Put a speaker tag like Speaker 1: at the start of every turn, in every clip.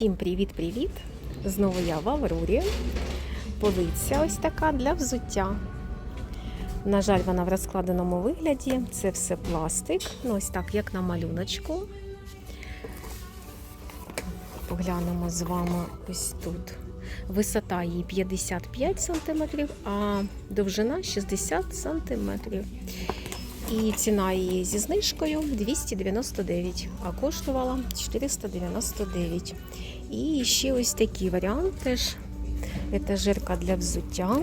Speaker 1: Всім привіт-привіт! Знову я в Аврорі. Полиця ось така для взуття. На жаль, вона в розкладеному вигляді. Це все пластик. Ну, ось так, як на малюночку. Поглянемо з вами ось тут. Висота її 55 см, а довжина 60 см. І ціна її зі знижкою 299, а коштувала 499. І ще ось такий варіант теж. Етажерка для взуття.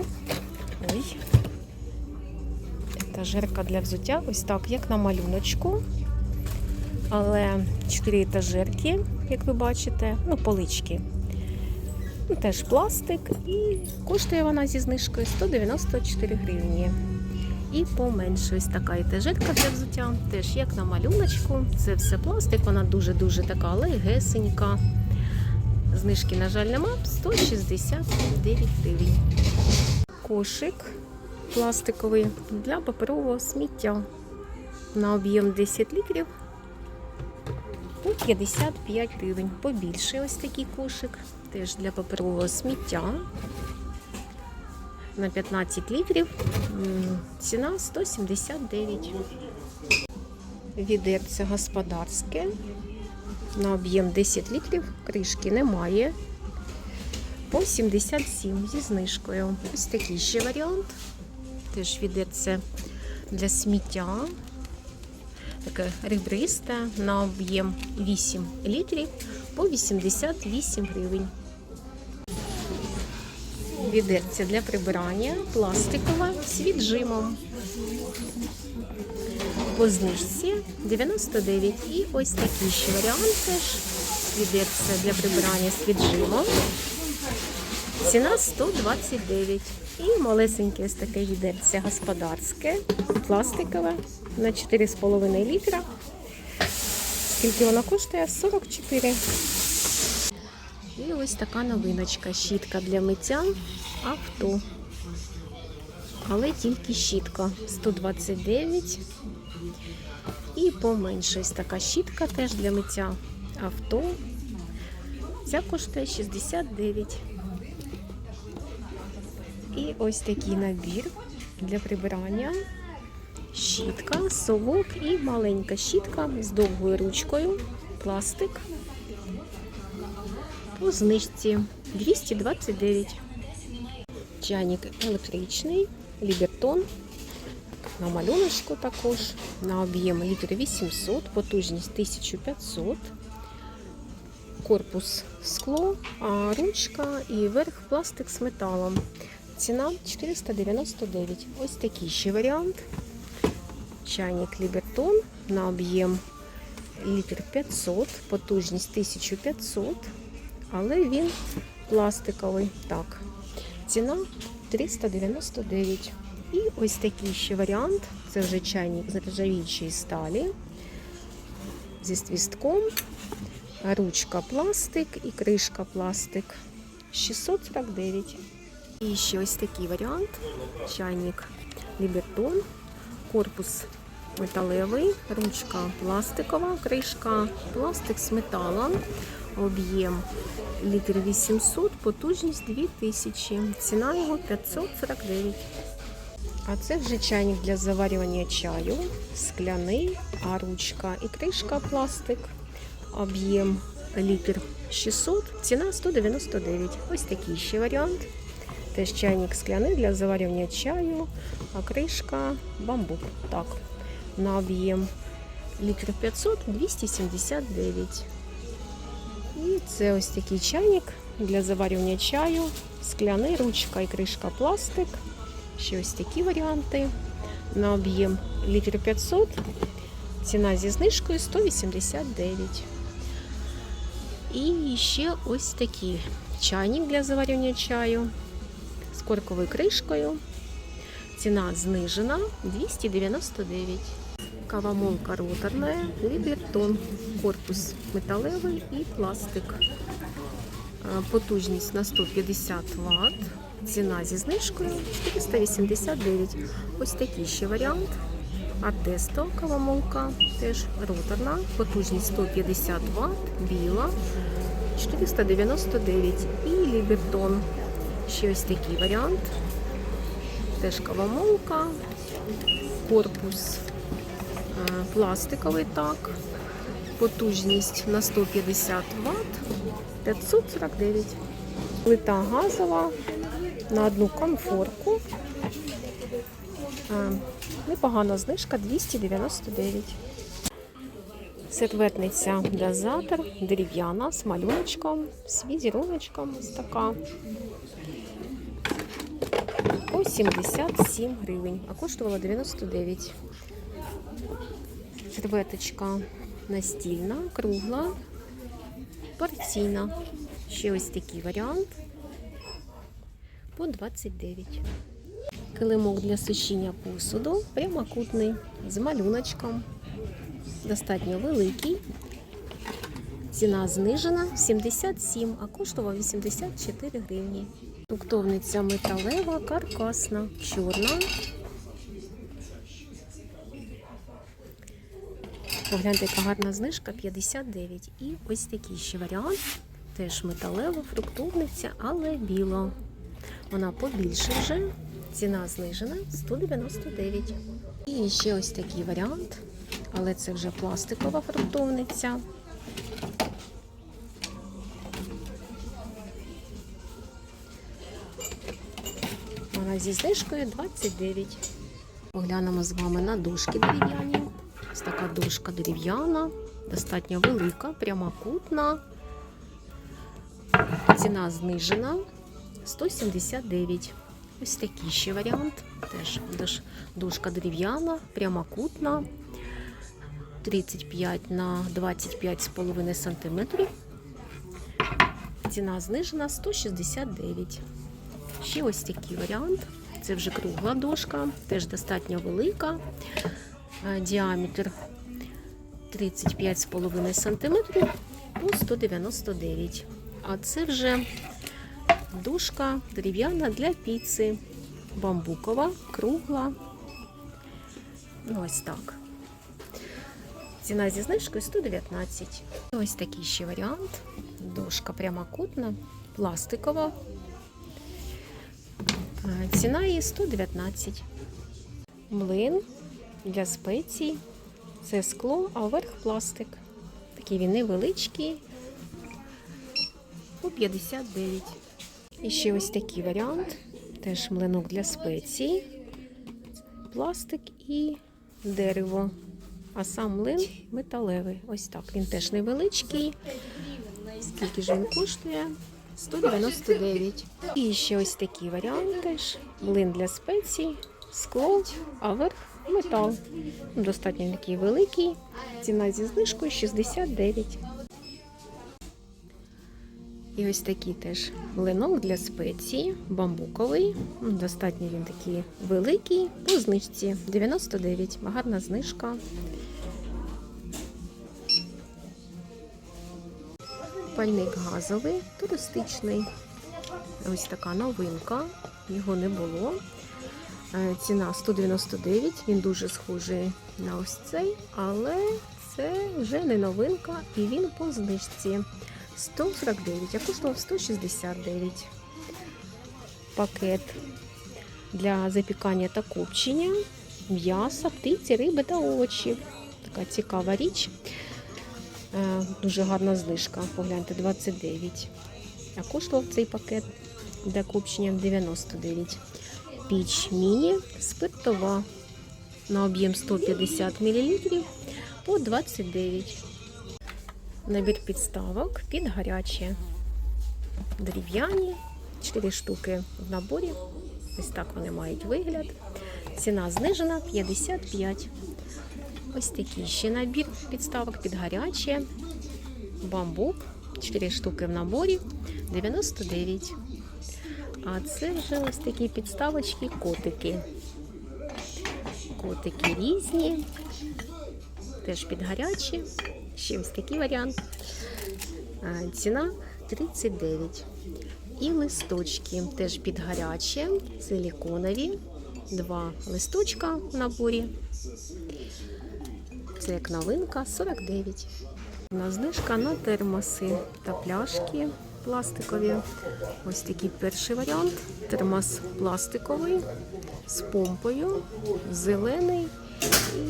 Speaker 1: Ой. Етажерка для взуття. Ось так, як на малюночку. Але 4 етажерки, як ви бачите, ну, полички. Теж пластик. І коштує вона зі знижкою 194 гривні. І поменше ось така етажетка для взуття. Теж як на малюночку. Це все пластик, вона дуже-дуже така легесенька. Знижки, на жаль, нема. 169 гривень. Кошик пластиковий для паперового сміття. На об'єм 10 літрів. По 55 гривень. Побільший ось такий кошик. Теж для паперового сміття на 15 літрів. Ціна 179. Відерце господарське. На об'єм 10 літрів. Кришки немає. По 77 зі знижкою. Ось такий ще варіант. Теж відерце для сміття. Таке ребристе на об'єм 8 літрів по 88 гривень відерця для прибирання, пластикове з віджимом. По знижці 99. І ось такий ще варіант теж. Відерця для прибирання з віджимом. Ціна 129. І малесеньке ось таке відерце господарське, пластикове на 4,5 літра. Скільки воно коштує? 44. І ось така новиночка. Щітка для миття авто. Але тільки щітка 129. І поменше ось така щітка теж для миття авто. Ця коштує 69. І ось такий набір для прибирання. Щітка, совок і маленька щітка з довгою ручкою, пластик по знижці 229. Чайник електричний, лібертон. На малюночку також. На об'єм літр 800, потужність 1500. Корпус скло, а ручка і верх пластик з металом. Ціна 499. Ось такий ще варіант. Чайник Лібертон на об'єм літр 500, потужність 1500 але він пластиковий. Так, ціна 399. І ось такий ще варіант. Це вже чайник з нержавіючої сталі. Зі свістком, ручка пластик і кришка пластик. 649. І ще ось такий варіант. Чайник Лібертон, корпус металевий, ручка пластикова, кришка, пластик з металом об'єм літр 800, потужність 2000. Ціна його 549. А це вже чайник для заварювання чаю, скляний, а ручка і кришка пластик. Об'єм літр 600, ціна 199. Ось такий ще варіант. Теж чайник скляний для заварювання чаю, а кришка бамбук. Так, на об'єм літр 500 279. І це ось такий чайник для заварювання чаю, скляний, ручка і кришка пластик. Ще ось такі варіанти. На об'єм літр 500. Ціна зі знижкою 189. І ще ось такий чайник для заварювання чаю з корковою кришкою. Ціна знижена 299. Кавомолка роторная, лібертон, корпус металевий і пластик. Е, Потужність на 150 Вт. Ціна зі знижкою 489. Ось такий ще варіант. Артесто кавомолка, теж роторна, потужність 150 Вт, біла. 499 і Лібертон. Ще ось такий варіант. Теж кавомолка, корпус пластиковий так. Потужність на 150 Вт 549. Плита газова на одну комфорку. Е, Непогана знижка 299. Серветниця дозатор дерев'яна з малюночком, з візеруночком. Ось така. По 77 гривень, а коштувала 99. Серветочка настільна, кругла, порційна. Ще ось такий варіант по 29. Килимок для сушіння посуду прямокутний з малюночком. Достатньо великий. Ціна знижена 77, а коштувала 84 гривні. Фруктовниця металева, каркасна, чорна. Погляньте, яка гарна знижка 59. І ось такий ще варіант. Теж металева, фруктовниця, але біла. Вона побільше вже. Ціна знижена 199. І ще ось такий варіант, але це вже пластикова фруктовниця. Вона зі знижкою 29. Поглянемо з вами на дошки дерев'яні. Така дошка дерев'яна, достатньо велика, прямокутна. Ціна знижена 179. Ось такий ще варіант. Теж дошка дерев'яна, прямокутна. 35 на 25,5 см. Ціна знижена 169. Ще ось такий варіант. Це вже кругла дошка, теж достатньо велика. Е, Діаметр 35,5 см по 199. А це вже дошка дерев'яна для піци. Бамбукова, кругла. Ну, ось так. Ціна зі знижкою 119. Ось такий ще варіант. Дошка прямокутна, пластикова. Е, Ціна її 119. Млин для спецій. Це скло, а вверх пластик. Такий він невеличкий. По 59. І ще ось такий варіант. Теж млинок для спецій. Пластик і дерево. А сам млин металевий. Ось так. Він теж невеличкий. Скільки ж він коштує? 199. І ще ось такий варіант теж. Млин для спецій, скло, а верх метал. Достатньо такий великий. Ціна зі знижкою 69. І ось такий теж млинок для спеції, бамбуковий. Достатньо він такий великий. По знижці 99. Гарна знижка. Пальник газовий, туристичний. Ось така новинка. Його не було. Е, Ціна 199. Він дуже схожий на ось цей, але це вже не новинка, і він по знижці 149, а коштував 169. Пакет для запікання та копчення, м'яса, птиці, риби та овочів. Така цікава річ. Е, Дуже гарна знижка. Погляньте, 29. А коштував цей пакет для копчення 99. Піч міні спиртова на об'єм 150 мл по 29. Набір підставок під гаряче. Дерев'яні, 4 штуки в наборі. Ось так вони мають вигляд. Ціна знижена 55. Ось такий ще набір підставок під гаряче. Бамбук. 4 штуки в наборі 99. А це вже ось такі підставочки, котики. Котики різні. Теж під гарячі. Ще ось такий варіант. Ціна 39. І листочки теж під гаряче, силіконові. Два листочка в наборі. Це як новинка 49. У нас знижка на термоси та пляшки пластикові. Ось такий перший варіант. Термос пластиковий з помпою, зелений.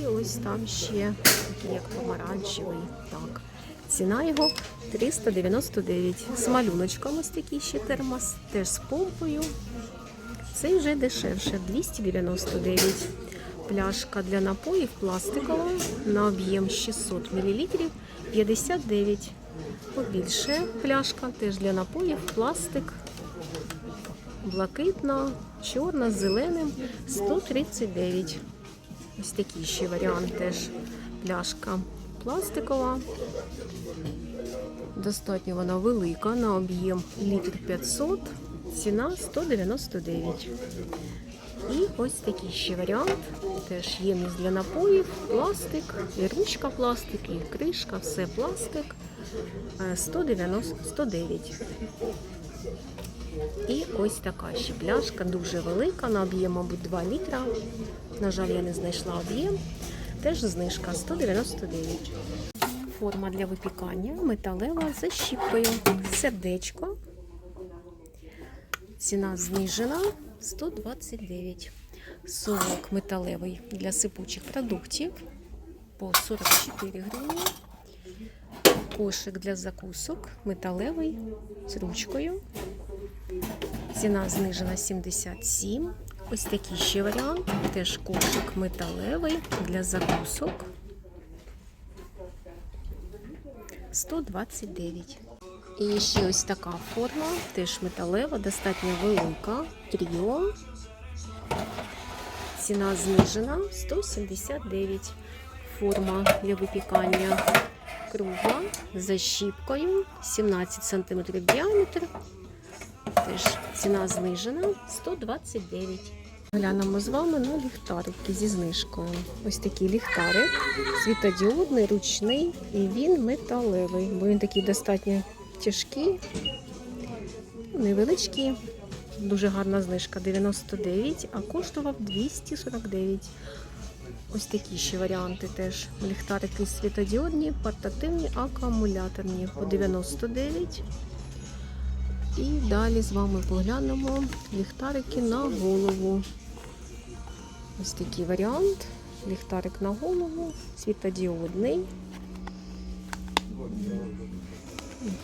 Speaker 1: І ось там ще такий як помаранчевий. Так. Ціна його 399. З малюночком ось такий ще термос, теж з помпою. Цей вже дешевше 299. Пляшка для напоїв пластикова на об'єм 600 мл 59. Побільше пляшка теж для напоїв пластик. Блакитна, чорна з зеленим 139. Ось такий ще варіант теж пляшка пластикова. Достатньо вона велика на об'єм літр 500, ціна 199. І ось такий ще варіант. Теж ємність для напоїв, пластик, і ручка пластик, і кришка, все пластик. Е, 190, 109. І ось така ще пляшка, дуже велика, на об'єм, мабуть, 2 літра. На жаль, я не знайшла об'єм. Теж знижка 199. Форма для випікання металева з щіпкою. Сердечко. Ціна знижена 129. Совок металевий для сипучих продуктів по 44 гривні. Кошик для закусок металевий з ручкою. Ціна знижена 77. Ось такий ще варіант. Теж кошик металевий для закусок. 129. І ще ось така форма, теж металева, достатньо велика. Тріо. Ціна знижена 179. Форма для випікання кругла з защіпкою 17 см діаметр. Теж ціна знижена 129. Глянемо з вами на ліхтарики зі знижкою. Ось такий ліхтарик, світодіодний, ручний, і він металевий, бо він такий достатньо тяжкий, невеличкий. Дуже гарна знижка 99, а коштував 249. Ось такі ще варіанти теж. Ліхтарики світодіодні, портативні, акумуляторні по 99. І далі з вами поглянемо ліхтарики на голову. Ось такий варіант. Ліхтарик на голову, світодіодний.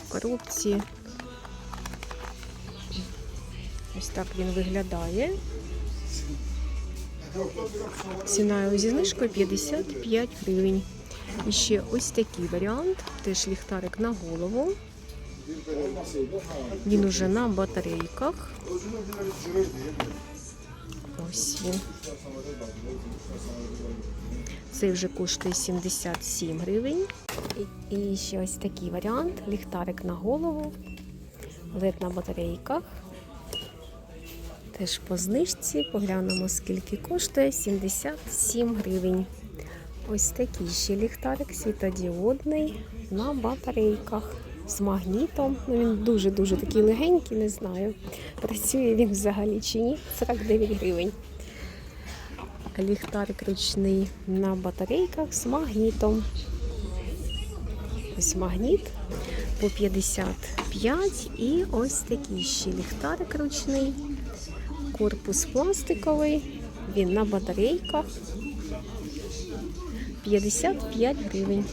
Speaker 1: Коробці. Ось так він виглядає. Ціна його зі знижкою 55 гривень. І ще ось такий варіант. Теж ліхтарик на голову. Він уже на батарейках. Ось він. Цей вже коштує 77 гривень. І, і ще ось такий варіант. Ліхтарик на голову. LED на батарейках. Теж по знижці. Поглянемо, скільки коштує. 77 гривень. Ось такий ще ліхтарик світодіодний на батарейках з магнітом. Ну, він дуже-дуже такий легенький, не знаю. Працює він взагалі чи ні. 49 гривень. Ліхтарик ручний на батарейках з магнітом. Ось магніт по 55 і ось такий ще ліхтарик ручний. Корпус пластиковий, він на батарейках 55 гривень.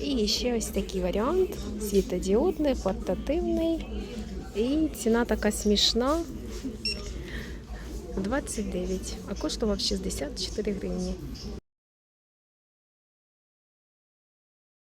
Speaker 1: І ще ось такий варіант. Світодіодний, портативний. І ціна така смішна. 29, а коштував 64 гривні.